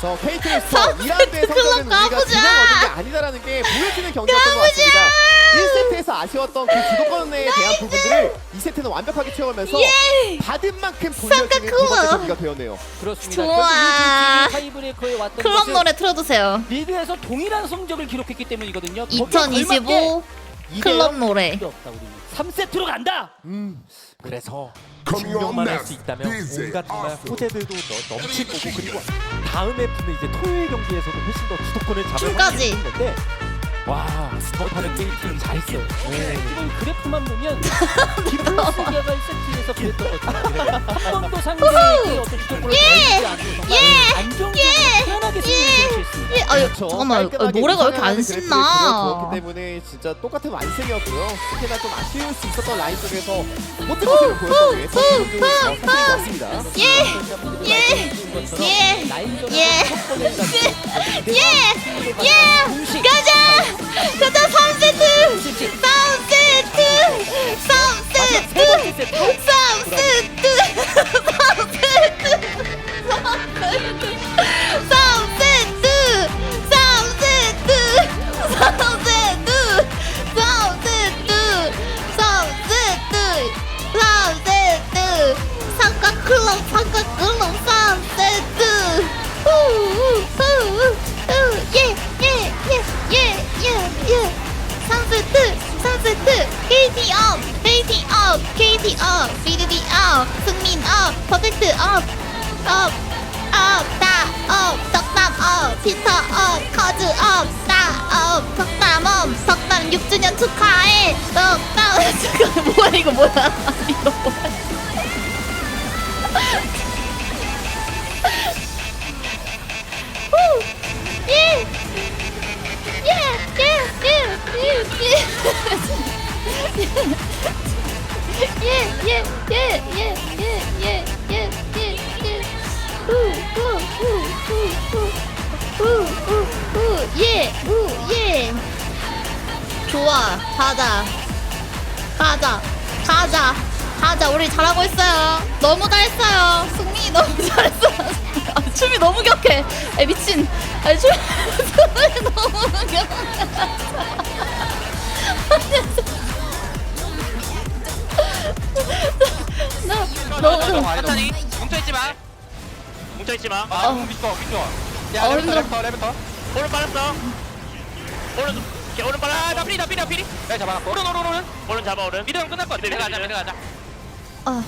저 KT에서 선수 2라운드의 성적은 우리가. 그냥 얻은 게 아니다라는 게 보여지는 경기였던 것 같습니다. 1세트에서 아쉬웠던 그 주도권에 대한 부분들을 2세트는 완벽하게 채우면서 예! 받은 만큼 돌려주는 두 번째. 경기가 되었네요. 그렇습니다. 좋아. 결국 이 타이브레이커에 왔던 클럽 것은 노래 틀어주세요. 리그에서 동일한 성적을 기록했기 때문이거든요. 거기에 2025 걸맞게 클럽 노래. 필요 없다 우리는. 3세트로 간다. 음, 그래서 on 증명만 할 now, 수 있다면 온갖 정말. 호재들도 너- 넘칠 거고 그리고 다음에 붙는 이제 토요일 경기에서도 훨씬 더 주도권을 잡을 팀까지. 확률이 있는 건데 와 스포타는 게임 잘했어요. 이번 그래프만 보면 기블스기아가 1세트에서 그랬던 것처럼 한 번도 상대에게 어떤 주도권을 내주 아유 그렇죠. 잠깐만 어, 깔끔하게 노래가 왜 이렇게 안 신나? 그렸기 때문에 진짜 똑같은 완승이었고요. 특히나 좀 아쉬울 수 있었던 라인 쪽에서 못된 모습을 보였던 게 선수들도 사실인 것 같습니다. 예! 예! 예! 예! 예! 가자! 가자 3세트! 3세트! 3세트! 3세트! 삼각 클럽 삼각 클럽 3세트! 예예예예예예. 3세트 3세트 KT 업 KT 업 KT 업 BDD 업 승민 업 퍼펙트 업업 업다업 덕담 업 피터 업 커즈 업 다업 덕담 업 덕담 6주년 축하해. 덕담. 뭐야 이거 뭐야? 이거 뭐야 예! 예! 예! 예! 예! 예! 예! 예! 예! 예! 후! 후! 후! 후! 후! 후! 후! 후! 예! 후! 예! 좋아 가자 가자 가자 가자 우리 잘하고 있어요 너무 잘했어요 승민이 너무 잘했어 아, 춤이 너무 격해 아 미친 아 춤, 춤이 너무 격해 천천히 뭉쳐있지 마. 뭉쳐있지 마. 어. 믿고 믿고. 어, 힘들어. 레부터. 오른 빨았어. 오른 오케이, 오른 빨아. 나 피리 나 피리 나 피리. 내가 잡아놨고. 오른 오른 오른. 오른 잡아 오른. 미드 끝날 것 같아. 미드 가자 미드 가자. 아